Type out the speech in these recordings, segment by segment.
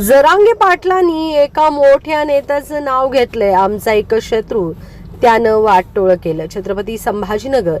जरांगे पाटलांनी एका मोठ्या नेत्याचं नाव घेतलंय आमचा एक शत्रू. त्यानं वाटोळ केलं. छत्रपती संभाजीनगर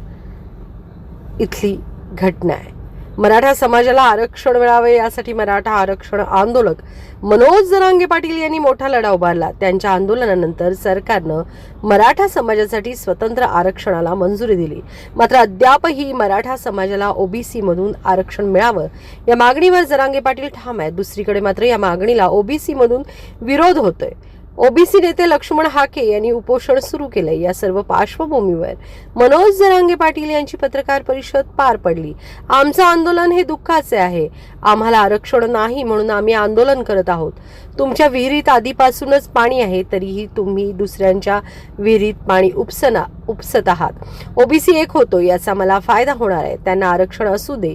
इथली घटना आहे. मराठा समाजाला आरक्षण मिळावे यासाठी मराठा आरक्षण आंदोलक मनोज जरांगे पाटील यांनी मोठा लढा उभारला. त्यांच्या आंदोलनानंतर सरकारनं मराठा समाजासाठी स्वतंत्र आरक्षणाला मंजुरी दिली. मात्र अद्यापही मराठा समाजाला ओबीसी मधून आरक्षण मिळावं या मागणीवर जरांगे पाटील ठाम आहेत. दुसरीकडे मात्र या मागणीला ओबीसी मधून विरोध होतोय. ओबीसी नेते लक्ष्मण हाके यांनी उपोषण सुरू केलंय. या सर्व पार्श्वभूमीवर मनोज जरांगे पाटील यांची पत्रकार परिषद पार पडली. आमचं आंदोलन हे दुःखाचे आहे. आम्हाला आरक्षण नाही म्हणून आम्ही आंदोलन करत आहोत. तुमच्या विहिरीत आधीपासूनच पाणी आहे तरीही तुम्ही दुसऱ्यांच्या विहिरीत पाणी उपसना उपसत आहात. ओबीसी एक होतो याचा मला फायदा होणार आहे. त्यांना आरक्षण असू दे.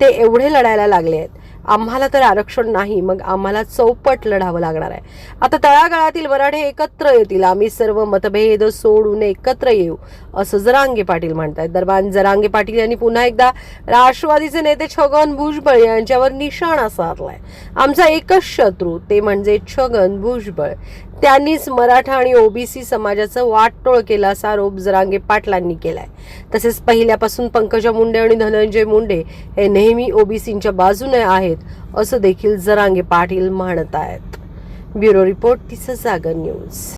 ते एवढे लढायला लागले आहेत. आम्हाला तर आरक्षण नाही मग आम्हाला चौपट लढावं लागणार आहे. आता तळागाळातील वराडे एकत्र येतील. आम्ही सर्व मतभेद सोडून एकत्र येऊ असं जरांगे पाटील म्हणतात दरम्यान जरांगे पाटील यांनी पुन्हा एकदा राष्ट्रवादीचे नेते छगन भुजबळ यांच्यावर निशाणा साधलाय. आमचा एकच शत्रू ते म्हणजे छगन भुजबळ. त्यांनीच मराठा आणि ओबीसी समाजाचं वाटटोळ केला असा आरोप जरांगे पाटलांनी केलाय. तसेच पहिल्यापासून पंकजा मुंडे आणि धनंजय मुंडे हे नेहमी ओबीसींच्या बाजूने आहेत असं देखील जरांगे पाटील म्हणत आहेत. ब्युरो रिपोर्ट तिचं जागर न्यूज.